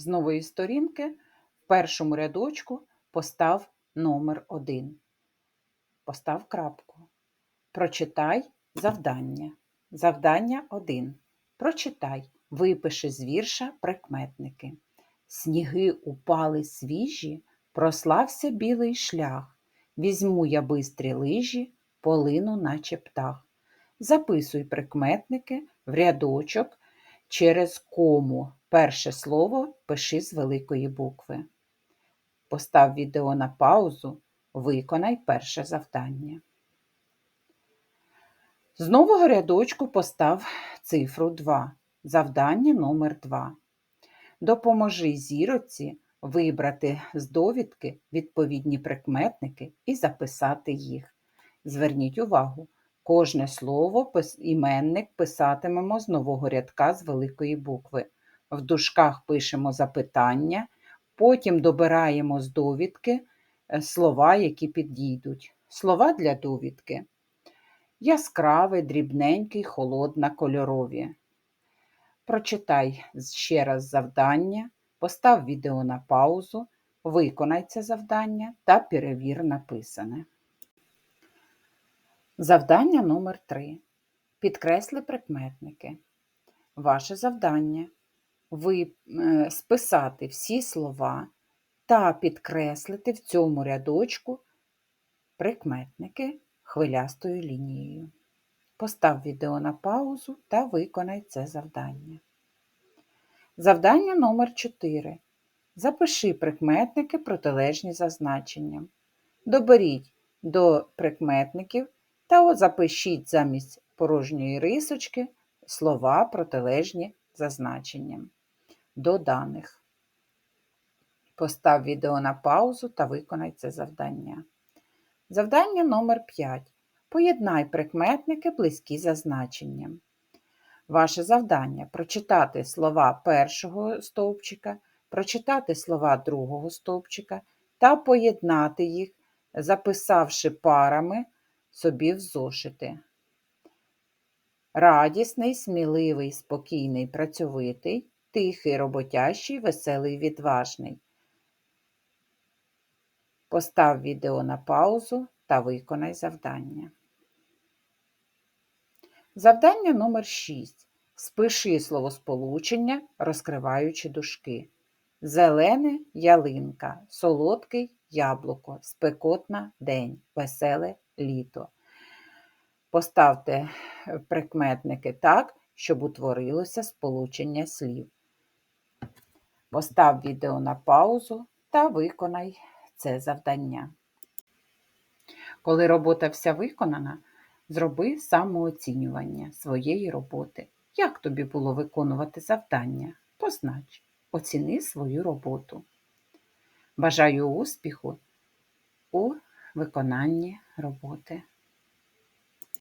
З нової сторінки в першому рядочку постав номер 1. Постав крапку. Прочитай завдання. Завдання 1. Прочитай. Випиши з вірша прикметники. Сніги упали свіжі, прослався білий шлях. Візьму я бистрі лижі, полину, наче птах. Записуй прикметники в рядочок через кому. Перше слово пиши з великої букви. Постав відео на паузу, виконай перше завдання. З нового рядочку постав цифру 2. Завдання номер 2. Допоможи зіроці вибрати з довідки відповідні прикметники і записати їх. Зверніть увагу, кожне слово іменник писатимемо з нового рядка з великої букви. В дужках пишемо запитання, потім добираємо з довідки е, слова, які підійдуть. Слова для довідки. Яскравий, дрібненький, холодна, кольорові. Прочитай ще раз завдання, постав відео на паузу, виконай це завдання та перевір написане. Завдання номер 3. Підкресли прикметники. Ваше завдання ви е, списати всі слова та підкреслити в цьому рядочку прикметники хвилястою лінією. Постав відео на паузу та виконай це завдання. Завдання номер 4. Запиши прикметники протилежні за значенням. Доберіть до прикметників та запишіть замість порожньої рисочки слова протилежні за значенням. До даних. Постав відео на паузу та виконай це завдання. Завдання номер 5. Поєднай прикметники близькі за значенням. Ваше завдання прочитати слова першого стовпчика, прочитати слова другого стовпчика та поєднати їх, записавши парами собі в зошити. Радісний, сміливий, спокійний, працьовитий, тихий, роботящий, веселий, відважний. Постав відео на паузу та виконай завдання. Завдання номер 6. Спиши словосполучення, розкриваючи дужки. Зелене ялинка, солодкий яблуко, спекотна день, веселе літо. Поставте прикметники так, щоб утворилося сполучення слів. Постав відео на паузу та виконай це завдання. Коли робота вся виконана, зроби самооцінювання своєї роботи. Як тобі було виконувати завдання? Познач, оціни свою роботу. Бажаю успіху у виконанні роботи.